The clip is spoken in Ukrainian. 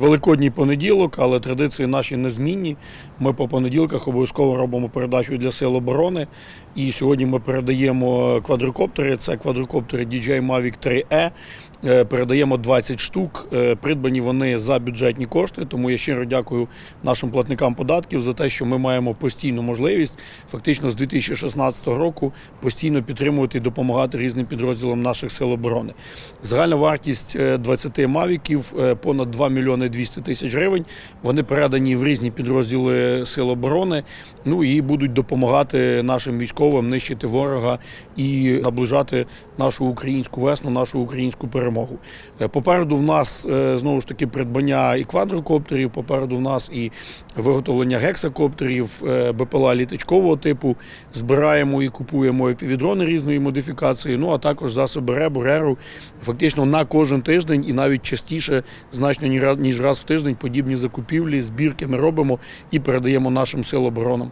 Великодній понеділок, але традиції наші незмінні. Ми по понеділках обов'язково робимо передачу для сил оборони. І сьогодні ми передаємо квадрокоптери. Це квадрокоптери DJI Mavic 3E. Е, Передаємо 20 штук. Е, Придбані вони за бюджетні кошти. Тому я щиро дякую нашим платникам податків за те, що ми маємо постійну можливість, фактично з 2016 року, постійно підтримувати і допомагати різним підрозділам наших сил оборони. Загальна вартість е, 20 мавіків е, понад 2 мільйони 200 тисяч гривень. Вони передані в різні підрозділи сил оборони. Ну і будуть допомагати нашим військовим нищити ворога і наближати нашу українську весну, нашу українську перемогу. Е, Попереду в нас е, знову ж таки придбання і квадрокоптерів. Попереду в нас і виготовлення гексакоптерів, е, БПЛА літачкового типу. Збираємо і купуємо півдрони різної модифікації. Ну а також засоби РЕБу, РЕРу. Фактично на кожен тиждень і навіть частіше, значно ніж раз в тиждень, подібні закупівлі, збірки ми робимо і передаємо нашим сил оборонам.